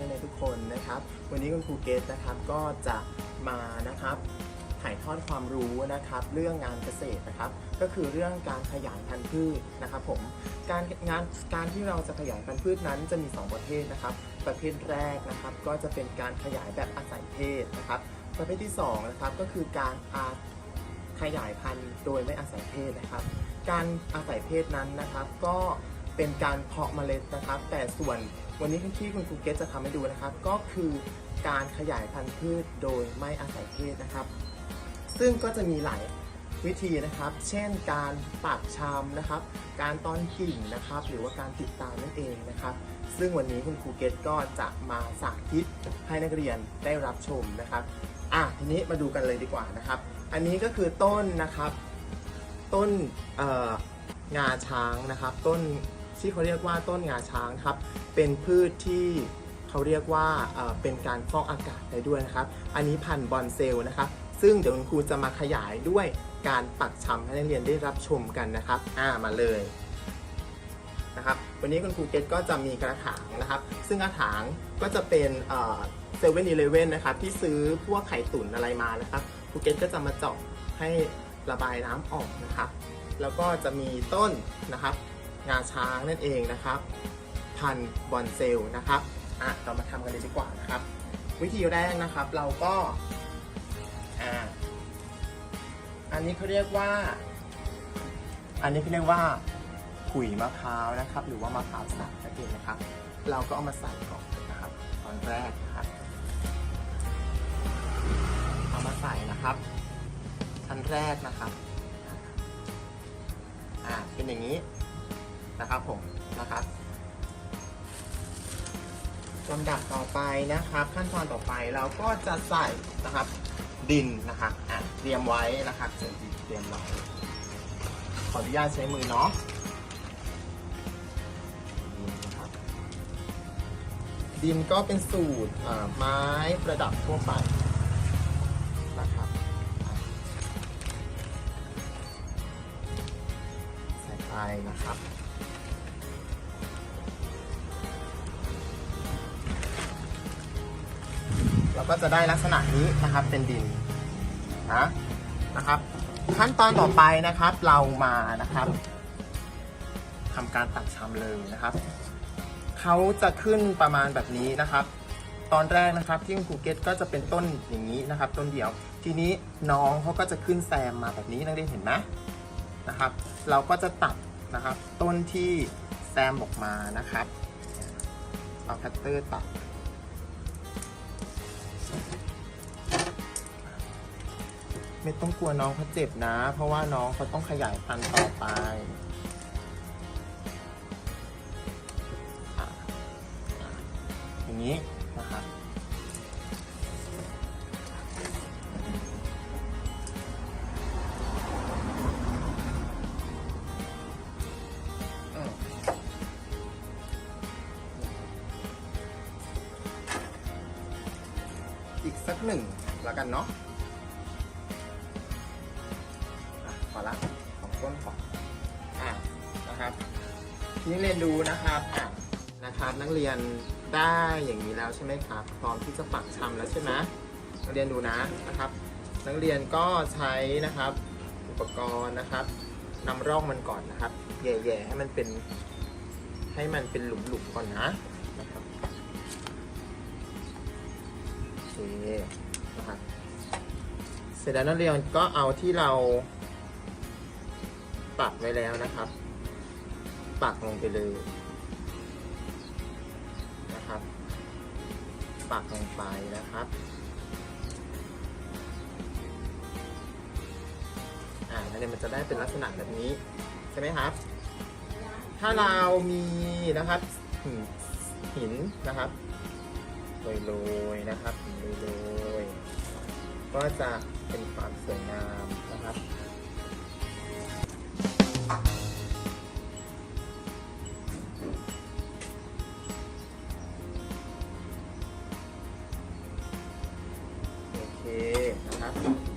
นักเรียนทุกคนนะครับ วันนี้คุณครูเกตนะครับก็จะมานะครับถ่ายทอดความรู้นะครับเรื่องงานเกษตรนะครับ ก็คือเรื่องการขยายพันธุ์พืชนะครับผมการงานการที่เราจะขยายพันธุ์พืชนั้นจะมี 2 ประเภทนะครับ ประเภทแรกนะครับ ก็จะเป็นการขยายแบบอาศัยเพศนะครับ ประเภทที่2นะครับก็คือการอาขยายพันธุ์โดยไม่อาศัยเพศนะครับ การอาศัยเพศนั้นนะครับ ก็ เป็นการเพาะเมล็ดนะครับ แต่ส่วนวันนี้ที่คุณครูเกตจะทำให้ดูนะครับ ก็คือการขยายพันธุ์พืชโดยไม่อาศัยเพศนะครับ ซึ่งก็จะมีหลายวิธีนะครับ เช่นการปักชำนะครับ การตอนกิ่งนะครับ หรือว่าการติดตามนั่นเองนะครับ ซึ่งวันนี้คุณครูเกตก็จะมาสาธิตให้นักเรียนได้รับชมนะครับอะทีนี้มาดูกันเลยดีกว่านะครับ อันนี้ก็คือต้นนะครับ ต้นงาช้างนะครับ ต้น ที่เขาเรียกว่าต้นงาช้างครับ เป็นพืชที่เขาเรียกว่าเป็นการฟอกอากาศได้ด้วยนะครับ อันนี้พันธุ์บอนเซลนะครับ ซึ่งเดี๋ยวคุณครูจะมาขยายด้วยการปักชำให้นักเรียนได้รับชมกันนะครับ อ่ามาเลยนะครับ วันนี้คุณครูเกตก็จะมีกระถางนะครับ ซึ่งกระถางก็จะเป็นเซเว่นอีเลเว่นนะครับ ที่ซื้อพวกไข่ตุ๋นอะไรมานะครับครูเกตก็จะมาเจาะให้ระบายน้ำออกนะครับ แล้วก็จะมีต้นนะครับ งาช้างนั่นเองนะครับ พันบอนเซลนะครับอะเรามาทำกันเลยดีกว่านะครับ วิธีแรกนะครับเราก็อ่าอันนี้เขาเรียกว่า อันนี้เขาเรียกว่าขุยมะพร้าวนะครับ หรือว่ามะพร้าวสับนั่นเองนะครับ เราก็เอามาใส่ก่อนนะครับ ตอนแรกนะครับเอามาใส่นะครับชั้นแรกนะครับอ่าเป็นอย่างนี้ นะครับผมนะครับลำดับต่อไปนะครับ ขั้นตอนต่อไปเราก็จะใส่นะครับดินนะครับอะเตรียมไว้นะครับเสร็จดินเตรียมไว้ขออนุญาตใช้มือเนาะนี่นะครับดินก็เป็นสูตรไม้ประดับทั่วไปนะครับใส่ไปนะครับ เราก็จะได้ลักษณะนี้นะครับเป็นดินนะนะครับ ขั้นตอนต่อไปนะครับเรามานะครับทำการตัดชำเลยนะครับเขาจะขึ้นประมาณแบบนี้นะครับ ตอนแรกนะครับที่คุณครูเกตก็จะเป็นต้นอย่างนี้นะครับ ต้นเดียว ทีนี้น้องเขาก็จะขึ้นแซมมาแบบนี้นักเรียนเห็นไหมนะครับ เราก็จะตัดนะครับ ต้นที่แซมออกมานะครับ เอาคัตเตอร์ตัด ไม่ต้องกลัวน้องเขาเจ็บนะ เพราะว่าน้องเขาต้องขยายพันธุ์ต่อไปอย่างนี้นะครับอีกสักหนึ่งแล้วกันเนาะ อะพอละของต้นก่อนอะนะครับทีนี้เรียนดูนะครับอะนะครับนักเรียนได้อย่างนี้แล้วใช่ไหมครับ พร้อมที่จะปักชำแล้วใช่ไหมนักเรียนดูนะนะครับ นักเรียนก็ใช้นะครับ อุปกรณ์นะครับนำร่องมันก่อนนะครับแย่ๆให้มันเป็นให้มันเป็นหลุมๆก่อนนะนะครับโอเคนะครับเสร็จแล้วนักเรียนก็เอาที่เรา ปักไว้แล้วนะครับ ปักลงไปเลยนะครับ ปักลงไปนะครับอ่าเนี่ยมันจะได้เป็นลักษณะแบบนี้ใช่ไหมครับ ถ้าเรามีนะครับหินนะครับโรยๆนะครับโรยๆก็จะเป็นความสวยงามนะครับ 안 돼.